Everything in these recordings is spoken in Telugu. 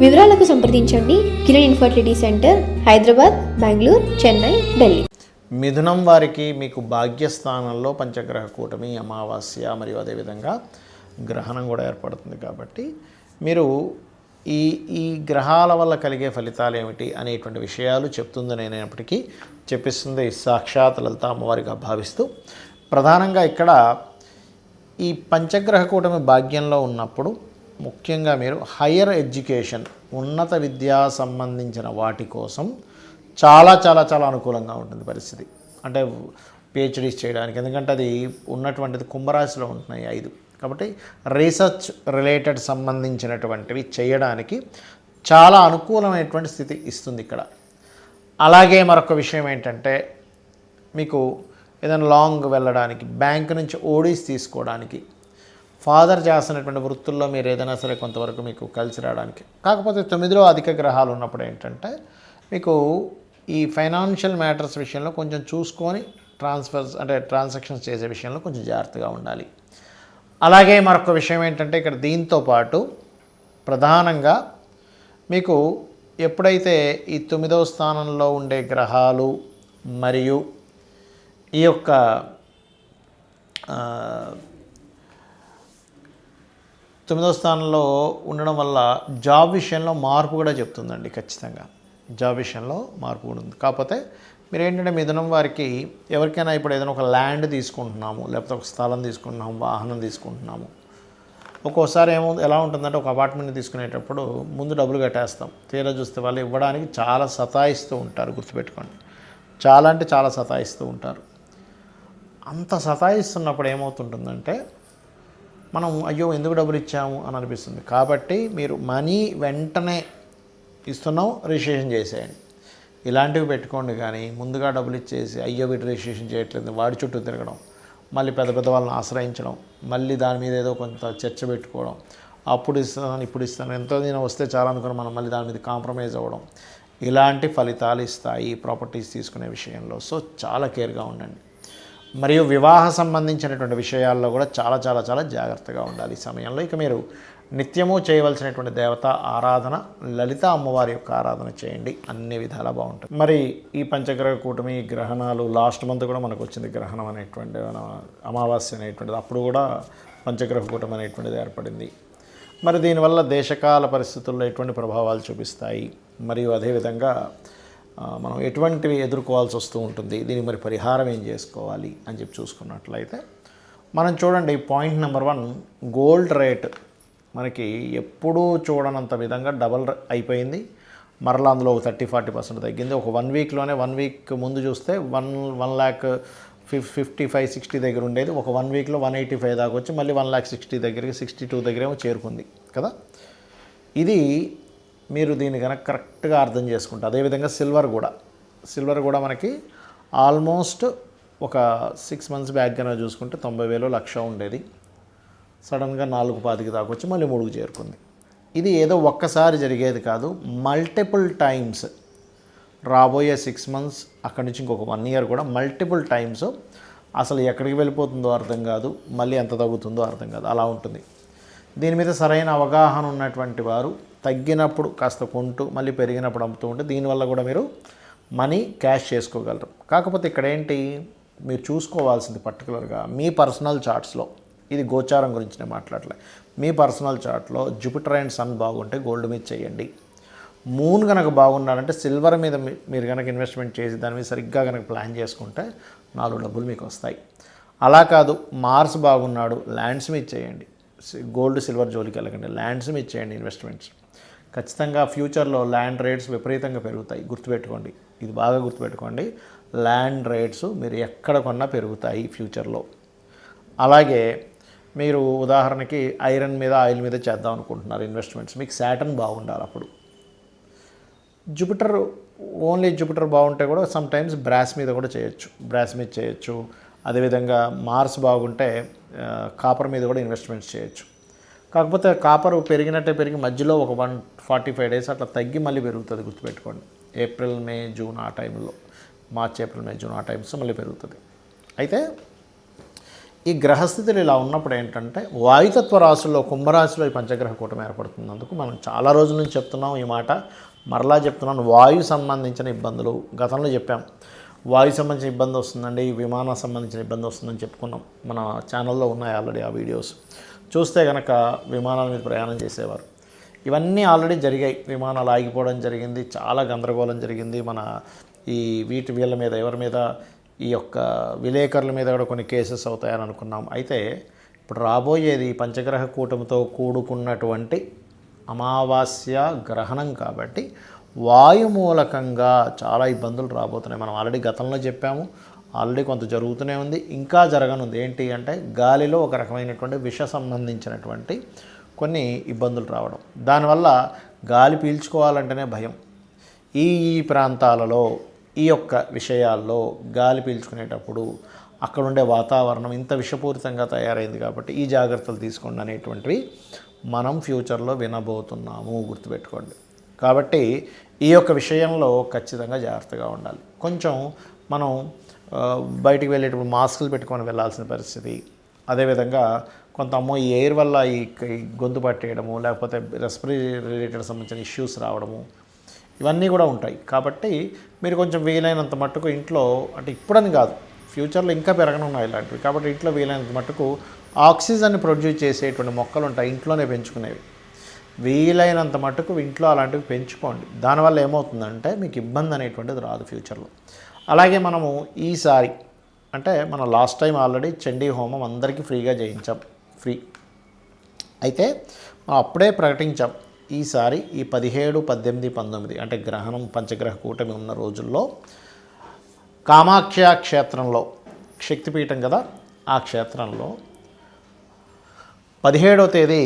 వివరాలకు సంప్రదించండి. Kiran infertility centre Hyderabad Bengaluru Chennai Delhi. మిథునం వారికి మీకు భాగ్యస్థానంలో పంచగ్రహ కూటమి అమావాస్య మరియు అదేవిధంగా గ్రహణం కూడా ఏర్పడుతుంది కాబట్టి మీరు ఈ ఈ గ్రహాల వల్ల కలిగే ఫలితాలు ఏమిటి అనేటువంటి విషయాలు చెప్తుంది నేనైనప్పటికీ చెప్పిస్తుంది సాక్షాత్ లలిత అమ్మవారిగా భావిస్తూ. ప్రధానంగా ఇక్కడ ఈ పంచగ్రహ కూటమి భాగ్యంలో ఉన్నప్పుడు ముఖ్యంగా మీరు హయ్యర్ ఎడ్యుకేషన్ ఉన్నత విద్యా సంబంధించిన వాటి కోసం చాలా చాలా చాలా అనుకూలంగా ఉంటుంది పరిస్థితి. అంటే పిహెచ్డీస్ చేయడానికి. ఎందుకంటే అది ఉన్నటువంటిది కుంభరాశిలో ఉంటున్నాయి ఐదు. కాబట్టి రీసెర్చ్ రిలేటెడ్ సంబంధించినటువంటివి చేయడానికి చాలా అనుకూలమైనటువంటి స్థితి ఇస్తుంది ఇక్కడ. అలాగే మరొక విషయం ఏంటంటే మీకు ఏదైనా లాంగ్ వెళ్ళడానికి బ్యాంక్ నుంచి ఓడీస్ తీసుకోవడానికి ఫాదర్ చేస్తున్నటువంటి వృత్తుల్లో మీరు ఏదైనా సరే కొంతవరకు మీకు కలిసి రావడానికి. కాకపోతే తొమ్మిదిలో అధిక గ్రహాలు ఉన్నప్పుడు ఏంటంటే మీకు ఈ ఫైనాన్షియల్ మ్యాటర్స్ విషయంలో కొంచెం చూసుకొని ట్రాన్స్ఫర్స్ అంటే ట్రాన్సాక్షన్స్ చేసే విషయంలో కొంచెం జాగ్రత్తగా ఉండాలి. అలాగే మరొక విషయం ఏంటంటే ఇక్కడ దీంతో పాటు ప్రధానంగా మీకు ఎప్పుడైతే ఈ తొమ్మిదవ స్థానంలో ఉండే గ్రహాలు మరియు ఈ యొక్క తొమ్మిదవ స్థానంలో ఉండడం వల్ల జాబ్ విషయంలో మార్పు కూడా చెప్తుందండి ఖచ్చితంగా. జాబ్ విషయంలో మార్పు కూడా ఉంది. కాకపోతే మీరు ఏంటంటే మిథునం వారికి ఎవరికైనా ఇప్పుడు ఏదైనా ఒక ల్యాండ్ తీసుకుంటున్నాము లేకపోతే ఒక స్థలం తీసుకుంటున్నాము వాహనం తీసుకుంటున్నాము. ఒక్కోసారి ఏమో ఎలా ఉంటుందంటే ఒక అపార్ట్మెంట్ తీసుకునేటప్పుడు ముందు డబ్బులు కట్టేస్తాం. తీరా చూస్తే వాళ్ళు ఇవ్వడానికి చాలా సతాయిస్తూ ఉంటారు గుర్తుపెట్టుకోండి. చాలా అంటే చాలా సతాయిస్తూ ఉంటారు. అంత సతాయిస్తున్నప్పుడు ఏమవుతుంటుందంటే మనం అయ్యో ఎందుకు డబ్బులు ఇచ్చాము అని అనిపిస్తుంది. కాబట్టి మీరు మనీ వెంటనే ఇస్తున్నాం రిజిస్ట్రేషన్ చేసేయండి. ఇలాంటివి పెట్టుకోండి కానీ ముందుగా డబ్బులు ఇచ్చేసి అయ్యో వీటి రిజిస్ట్రేషన్ చేయట్లేదు వాడి చుట్టూ తిరగడం మళ్ళీ పెద్ద పెద్ద వాళ్ళని ఆశ్రయించడం మళ్ళీ దాని మీద ఏదో కొంత చర్చ పెట్టుకోవడం అప్పుడు ఇస్తాను ఇప్పుడు ఇస్తాను ఎంతో నేను వస్తే చాలా అనుకుని మనం మళ్ళీ దాని మీద కాంప్రమైజ్ అవ్వడం ఇలాంటి ఫలితాలు ఇస్తాయి ప్రాపర్టీస్ తీసుకునే విషయంలో. సో చాలా కేర్గా ఉండండి. మరియు వివాహ సంబంధించినటువంటి విషయాల్లో కూడా చాలా చాలా చాలా జాగ్రత్తగా ఉండాలి ఈ సమయంలో. ఇక మీరు నిత్యము చేయవలసినటువంటి దేవత ఆరాధన లలిత అమ్మవారి యొక్క ఆరాధన చేయండి. అన్ని విధాలా బాగుంటుంది. మరి ఈ పంచగ్రహ కూటమి గ్రహణాలు లాస్ట్ మంత్ కూడా మనకు వచ్చింది గ్రహణం అనేటువంటి మన అమావాస్య అనేటువంటిది. అప్పుడు కూడా పంచగ్రహ కూటమి అనేటువంటిది ఏర్పడింది. మరి దీనివల్ల దేశకాల పరిస్థితుల్లో ఎటువంటి ప్రభావాలు చూపిస్తాయి? మరియు అదేవిధంగా మనం ఎటువంటివి ఎదుర్కోవాల్సి వస్తూ ఉంటుంది దీనికి మరి పరిహారం ఏం చేసుకోవాలి అని చెప్పి చూసుకున్నట్లయితే మనం చూడండి point number one gold rate మనకి ఎప్పుడూ చూడనంత విధంగా డబల్ అయిపోయింది. మరలా అందులో ఒక థర్టీ ఫార్టీ పర్సెంట్ తగ్గింది. ఒక వన్ వీక్లోనే వన్ వీక్ ముందు చూస్తే వన్ వన్ ల్యాక్ ఫిఫ్ ఫిఫ్టీ ఫైవ్ సిక్స్టీ దగ్గర ఉండేది. ఒక వన్ వీక్లో వన్ ఎయిటీ ఫైవ్ దాకా వచ్చి మళ్ళీ వన్ ల్యాక్ సిక్స్టీ దగ్గరికి సిక్స్టీ టూ దగ్గరేమో చేరుకుంది కదా. ఇది మీరు దీన్ని కనుక కరెక్ట్గా అర్థం చేసుకుంటే అదేవిధంగా సిల్వర్ కూడా. సిల్వర్ కూడా మనకి ఆల్మోస్ట్ ఒక సిక్స్ మంత్స్ బ్యాక్ కనుక చూసుకుంటే తొంభై వేలు లక్ష ఉండేది. సడన్గా నాలుగు పాతికి దాకా వచ్చి మళ్ళీ మూడుకు చేరుకుంది. ఇది ఏదో ఒక్కసారి జరిగేది కాదు. మల్టిపుల్ టైమ్స్ రాబోయే సిక్స్ మంత్స్ అక్కడి నుంచి ఇంకొక వన్ ఇయర్ కూడా మల్టిపుల్ టైమ్స్ అసలు ఎక్కడికి వెళ్ళిపోతుందో అర్థం కాదు. మళ్ళీ ఎంత తగ్గుతుందో అర్థం కాదు. అలా ఉంటుంది. దీని మీద సరైన అవగాహన ఉన్నటువంటి వారు తగ్గినప్పుడు కాస్త కొంటూ మళ్ళీ పెరిగినప్పుడు అమ్ముతూ ఉంటే దీనివల్ల కూడా మీరు మనీ క్యాష్ చేసుకోగలరు. కాకపోతే ఇక్కడ ఏంటి మీరు చూసుకోవాల్సింది పర్టికులర్గా మీ పర్సనల్ చార్ట్స్లో ఇది గోచారం గురించి నేను మాట్లాడలే. మీ పర్సనల్ చార్ట్లో జూపిటర్ అండ్ సన్ బాగుంటే గోల్డ్ మీద చేయండి. మూన్ కనుక బాగున్నారంటే సిల్వర్ మీద మీరు కనుక ఇన్వెస్ట్మెంట్ చేసి దాని మీద సరిగ్గా కనుక ప్లాన్ చేసుకుంటే నాలుగు డబ్బులు మీకు వస్తాయి. అలా కాదు మార్స్ బాగున్నాడు ల్యాండ్స్ మీద చేయండి. గోల్డ్ సిల్వర్ జోలికి వెళ్ళకండి ల్యాండ్స్ మీద చేయండి ఇన్వెస్ట్మెంట్స్. ఖచ్చితంగా ఫ్యూచర్లో ల్యాండ్ రేట్స్ విపరీతంగా పెరుగుతాయి. గుర్తుపెట్టుకోండి. ఇది బాగా గుర్తుపెట్టుకోండి. ల్యాండ్ రేట్స్ మీరు ఎక్కడ కొన్నా పెరుగుతాయి ఫ్యూచర్లో. అలాగే మీరు ఉదాహరణకి ఐరన్ మీద ఆయిల్ మీద చేద్దాం అనుకుంటున్నారు ఇన్వెస్ట్మెంట్స్. మీకు శాటర్న్ బాగుండాలి అప్పుడు. జూపిటర్ ఓన్లీ జూపిటర్ బాగుంటే కూడా సమ్ టైమ్స్ బ్రాస్ మీద కూడా చేయొచ్చు. బ్రాస్ మీద చేయొచ్చు. అదేవిధంగా మార్స్ బాగుంటే కాపర్ మీద కూడా ఇన్వెస్ట్మెంట్స్ చేయొచ్చు. కాకపోతే కాపర్ పెరిగినట్టే పెరిగి మధ్యలో ఒక వన్ ఫార్టీ ఫైవ్ డేస్ అట్లా తగ్గి మళ్ళీ పెరుగుతుంది గుర్తుపెట్టుకోండి. ఏప్రిల్ మే జూన్ ఆ టైంలో మార్చ్ ఏప్రిల్ మే జూన్ ఆ టైమ్స్ మళ్ళీ పెరుగుతుంది. అయితే ఈ గ్రహస్థితులు ఇలా ఉన్నప్పుడు ఏంటంటే వాయుతత్వ రాశుల్లో కుంభరాశిలో ఈ పంచగ్రహ కూటమి ఏర్పడుతున్నందుకు మనం చాలా రోజుల నుంచి చెప్తున్నాం ఈ మాట. మరలా చెప్తున్నాను వాయు సంబంధించిన ఇబ్బందులు గతంలో చెప్పాం. వాయు సంబంధించిన ఇబ్బంది వస్తుందండి విమానం సంబంధించిన ఇబ్బంది వస్తుందని చెప్పుకున్నాం. మన ఛానల్లో ఉన్నాయి ఆల్రెడీ ఆ వీడియోస్ చూస్తే కనుక విమానాల మీద ప్రయాణం చేసేవారు. ఇవన్నీ ఆల్రెడీ జరిగాయి. విమానాలు ఆగిపోవడం జరిగింది. చాలా గందరగోళం జరిగింది. మన ఈ వీటి వీళ్ళ మీద ఎవరి మీద ఈ యొక్క విలేకరుల మీద కూడా కొన్ని కేసెస్ అవుతాయని అనుకున్నాం. అయితే ఇప్పుడు రాబోయేది పంచగ్రహ కూటమితో కూడుకున్నటువంటి అమావాస్య గ్రహణం కాబట్టి వాయు మూలకంగా చాలా ఇబ్బందులు రాబోతున్నాయి. మనం ఆల్రెడీ గతంలో చెప్పాము. ఆల్రెడీ కొంత జరుగుతూనే ఉంది ఇంకా జరగనుంది. ఏంటి అంటే గాలిలో ఒక రకమైనటువంటి విష సంబంధించినటువంటి కొన్ని ఇబ్బందులు రావడం. దానివల్ల గాలి పీల్చుకోవాలంటేనే భయం. ఈ ఈ ప్రాంతాలలో ఈ యొక్క విషయాల్లో గాలి పీల్చుకునేటప్పుడు అక్కడ ఉండే వాతావరణం ఇంత విషపూరితంగా తయారైంది కాబట్టి ఈ జాగ్రత్తలు తీసుకోండి అనేటువంటివి మనం ఫ్యూచర్లో వినబోతున్నాము గుర్తుపెట్టుకోండి. కాబట్టి ఈ యొక్క విషయంలో ఖచ్చితంగా జాగ్రత్తగా ఉండాలి. కొంచెం మనం బయటికి వెళ్ళేటప్పుడు మాస్కులు పెట్టుకొని వెళ్ళాల్సిన పరిస్థితి. అదేవిధంగా కొంత అమ్మో ఈ ఎయిర్ వల్ల ఈ గొంతు పట్టేయడము లేకపోతే రెస్పిరీ రిలేటెడ్ సంబంధించిన ఇష్యూస్ రావడము ఇవన్నీ కూడా ఉంటాయి. కాబట్టి మీరు కొంచెం వీలైనంత మట్టుకు ఇంట్లో అంటే ఇప్పుడని కాదు ఫ్యూచర్లో ఇంకా పెరగనున్నాయి ఇలాంటివి. కాబట్టి ఇంట్లో వీలైనంత మట్టుకు ఆక్సిజన్ ప్రొడ్యూస్ చేసేటువంటి మొక్కలు ఉంటాయి ఇంట్లోనే పెంచుకునేవి. వీలైనంత మట్టుకు ఇంట్లో అలాంటివి పెంచుకోండి. దానివల్ల ఏమవుతుందంటే మీకు ఇబ్బంది అనేటువంటిది రాదు ఫ్యూచర్లో. అలాగే మనము ఈసారి అంటే మనం లాస్ట్ టైం ఆల్రెడీ చండీ హోమం అందరికీ ఫ్రీగా చేయించాం ఫ్రీ. అయితే మనం అప్పుడే ప్రకటించాం ఈసారి ఈ పదిహేడు పద్దెనిమిది పంతొమ్మిది అంటే గ్రహణం పంచగ్రహ కూటమి ఉన్న రోజుల్లో కామాఖ్య క్షేత్రంలో శక్తిపీఠం కదా ఆ క్షేత్రంలో పదిహేడవ తేదీ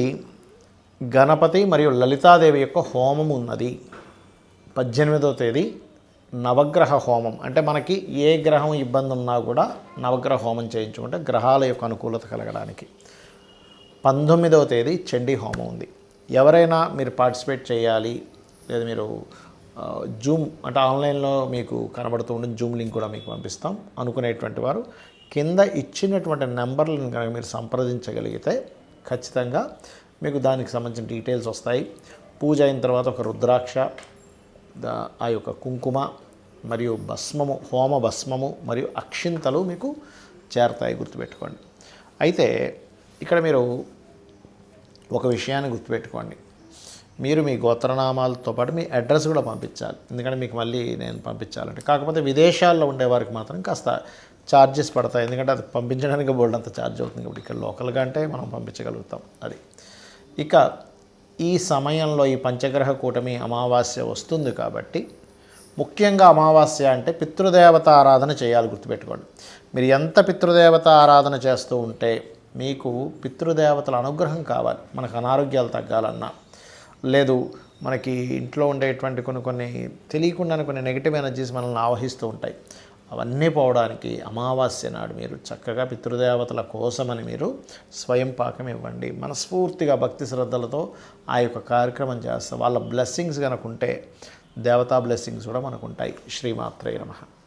గణపతి మరియు లలితాదేవి యొక్క హోమం ఉన్నది. పద్దెనిమిదవ తేదీ నవగ్రహ హోమం. అంటే మనకి ఏ గ్రహం ఇబ్బంది ఉన్నా కూడా నవగ్రహ హోమం చేయించుకుంటే గ్రహాల యొక్క అనుకూలత కలగడానికి. పంతొమ్మిదవ తేదీ చండీ హోమం ఉంది. ఎవరైనా మీరు పార్టిసిపేట్ చేయాలి లేదా మీరు జూమ్ అంటే ఆన్లైన్లో మీకు కనబడుతూ ఉండే జూమ్ లింక్ కూడా మీకు పంపిస్తాం. అనుకునేటువంటి వారు కింద ఇచ్చినటువంటి నెంబర్లను కనుక మీరు సంప్రదించగలిగితే ఖచ్చితంగా మీకు దానికి సంబంధించిన డీటెయిల్స్ వస్తాయి. పూజ అయిన తర్వాత ఒక రుద్రాక్ష ఆ యొక్క కుంకుమ మరియు భస్మము హోమ భస్మము మరియు అక్షింతలు మీకు చేరతాయి గుర్తుపెట్టుకోండి. అయితే ఇక్కడ మీరు ఒక విషయాన్ని గుర్తుపెట్టుకోండి. మీరు మీ గోత్రనామాలతో పాటు మీ అడ్రస్ కూడా పంపించాలి. ఎందుకంటే మీకు మళ్ళీ నేను పంపించాలంటే. కాకపోతే విదేశాల్లో ఉండేవారికి మాత్రం కాస్త ఛార్జెస్ పడతాయి. ఎందుకంటే అది పంపించడానికి బోల్డ్ అంత ఛార్జ్ అవుతుంది. ఇప్పుడు ఇక్కడ లోకల్గా అంటే మనం పంపించగలుగుతాం. అది. ఇక ఈ సమయంలో ఈ పంచగ్రహ కూటమి అమావాస్య వస్తుంది కాబట్టి ముఖ్యంగా అమావాస్య అంటే పితృదేవత ఆరాధన చేయాలి గుర్తుపెట్టుకోండి. మీరు ఎంత పితృదేవత ఆరాధన చేస్తూ ఉంటే మీకు పితృదేవతల అనుగ్రహం కావాలి. మనకు అనారోగ్యాలు తగ్గాలన్నా. లేదు మనకి ఇంట్లో ఉండేటువంటి కొన్ని కొన్ని తెలియకుండా కొన్ని నెగిటివ్ ఎనర్జీస్ మనల్ని ఆవహిస్తూ ఉంటాయి. అవన్నీ పోవడానికి అమావాస్య నాడు మీరు చక్కగా పితృదేవతల కోసమని మీరు స్వయం పాకం ఇవ్వండి. మనస్ఫూర్తిగా భక్తి శ్రద్ధలతో ఆ యొక్క కార్యక్రమం చేస్తాం వాళ్ళ బ్లెస్సింగ్స్ కనుక ఉంటే దేవతా బ్లెస్సింగ్స్ కూడా మనకు ఉంటాయి శ్రీమాత్రే నమః.